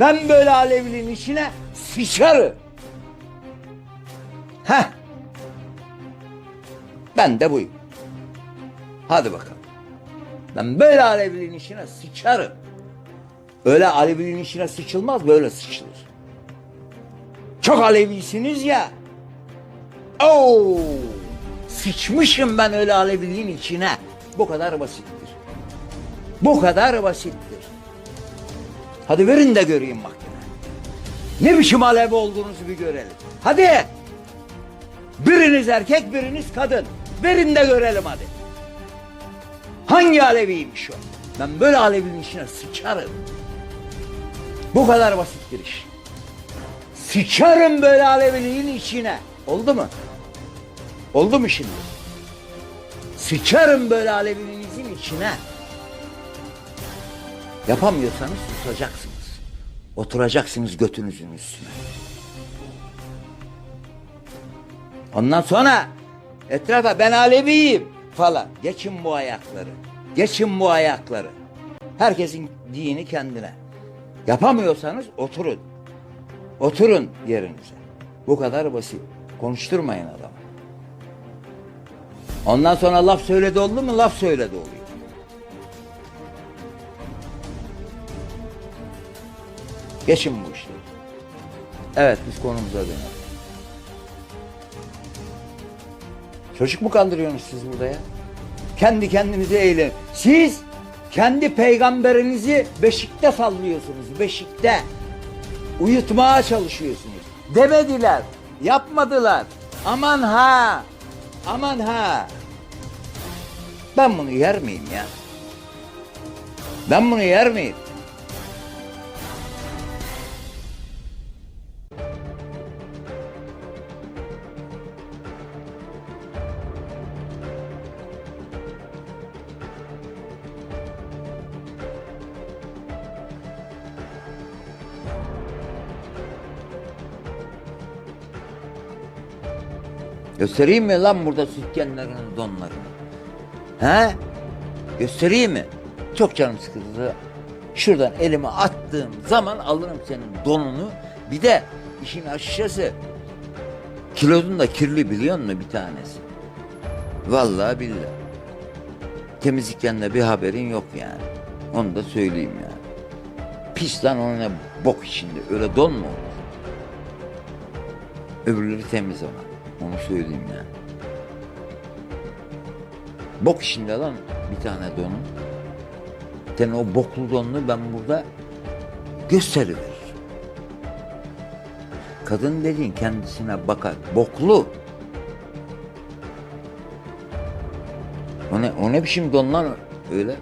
Ben böyle alevlinin içine sıçarım. Heh. Ben de buyum. Hadi bakalım. Ben böyle alevlinin içine sıçarım. Öyle alevlinin içine sıçılmaz böyle sıçılır. Çok alevlisiniz ya. Oo! Sıçmışım ben öyle alevliliğin içine. Bu kadar basittir. Bu kadar basittir. Hadi verin de göreyim makine. Ne biçim alev olduğunuzu bir görelim. Hadi. Biriniz erkek, biriniz kadın. Verin de görelim hadi. Hangi aleviymiş o? Ben böyle alevin içine sıçarım. Bu kadar basittir iş. Sıçarım böyle aleviliğin içine. Oldu mu? Oldu mu şimdi? Sıçarım böyle alevinizin içine. Yapamıyorsanız susacaksınız. Oturacaksınız götünüzün üstüne. Ondan sonra etrafa ben Aleviyim falan. Geçin bu ayakları. Geçin bu ayakları. Herkesin dini kendine. Yapamıyorsanız oturun. Oturun yerinize. Bu kadar basit. Konuşturmayın adamı. Ondan sonra laf söyledi oldu mu laf söyledi oluyor. Geçin bu işleri. Evet biz konumuza dönelim. Çocuk mu kandırıyorsunuz siz burada ya? Kendi kendinize eğlen. Siz kendi peygamberinizi beşikte sallıyorsunuz. Beşikte. Uyutmaya çalışıyorsunuz. Demediler. Yapmadılar. Aman ha. Aman ha. Ben bunu yer miyim ya? Ben bunu yer miyim? Göstereyim mi lan burada sütyenlerin donlarını? He? Göstereyim mi? Çok canım sıkıldı. Şuradan elimi attığım zaman alırım senin donunu. Bir de işin aşağısı kilodun da kirli biliyor musun bir tanesi? Vallahi billahi. Temizlikten de bir haberin yok yani. Onu da söyleyeyim yani. Pis lan onun ne bok içinde. Öyle don mu olur? Öbürleri temiz ama. Onu söyleyeyim yani. Bok içinde lan bir tane donun. Sen o boklu donunu ben burada gösteriverir. Kadın dediğin kendisine bakar. Boklu. O ne, o ne biçim don lan öyle?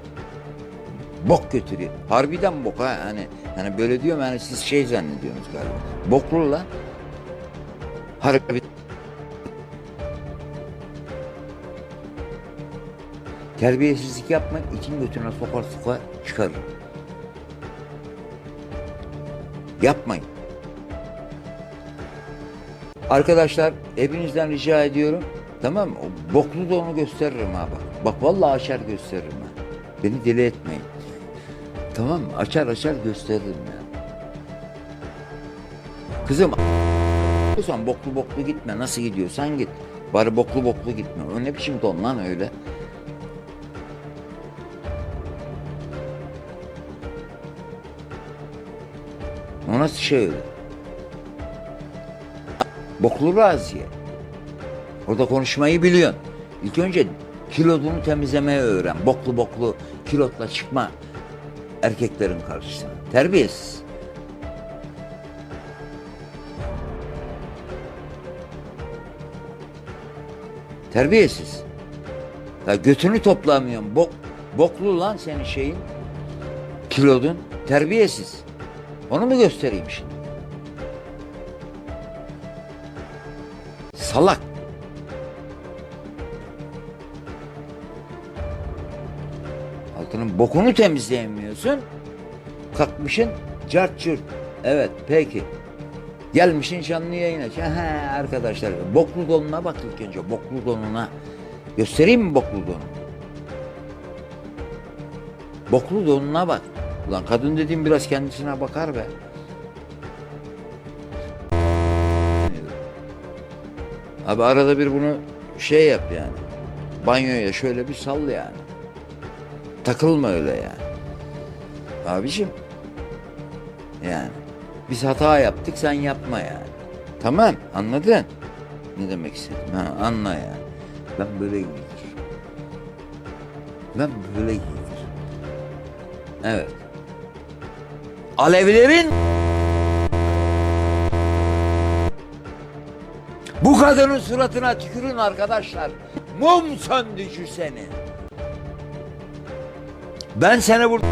Bok götürüyor. Harbiden bok ha. Hani, hani böyle diyorum yani siz şey zannediyorsunuz galiba. Boklu lan. Harbi. Terbiyesizlik yapmak için götüne sokar sokar çıkarır. Yapmayın. Arkadaşlar hepinizden rica ediyorum. Tamam mı? O boklu da onu gösteririm ha bak. Bak vallahi açar gösteririm ha. Beni deli etmeyin. Tamam mı? Açar açar gösteririm ya. Kızım sen boklu boklu gitme. Nasıl gidiyorsan git. Bari boklu boklu gitme. O ne biçim don lan öyle? O nasıl şey öyle? Boklu Raziye. Orada konuşmayı biliyorsun. İlk önce kilodunu temizlemeyi öğren. Boklu boklu kilotla çıkma erkeklerin karşısına. Terbiyesiz. Terbiyesiz. Ya götünü toplamıyorsun. Bok, boklu lan senin şeyin. Kilodun. Terbiyesiz. Onu mu göstereyim şimdi? Salak. Altının bokunu temizleyemiyorsun. Kalkmışın cart cürt. Evet peki. Gelmişin canlı yayına. He arkadaşlar boklu donuna bak ilk önce boklu donuna. Göstereyim mi boklu donunu? Boklu donuna bak. Ulan kadın dediğim biraz kendisine bakar be. Abi arada bir bunu şey yap yani. Banyoya şöyle bir sal yani. Takılma öyle yani. Abicim. Yani. Biz hata yaptık sen yapma yani. Tamam anladın. Ne demek istedim ha anla yani. Ben böyle gidiyorum. Ben böyle gidiyorum. Evet. Alevilerin bu kadının suratına tükürün arkadaşlar. Mum söndürücü seni. Ben seni burada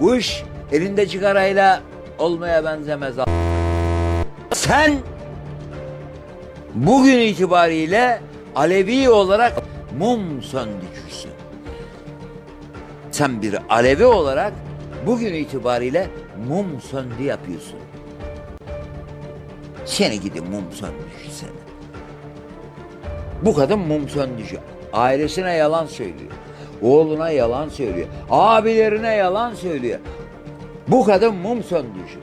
Bu iş elinde cigarayla olmaya benzemez. Sen bugün itibariyle Alevi olarak mum söndürücüsün. Sen bir Alevi olarak bugün itibariyle mum söndü yapıyorsun. Seni gidi mum söndürücü seni. Bu kadın mum söndürücü. Ailesine yalan söylüyor. Oğluna yalan söylüyor. Abilerine yalan söylüyor. Bu kadın mum söndürücü.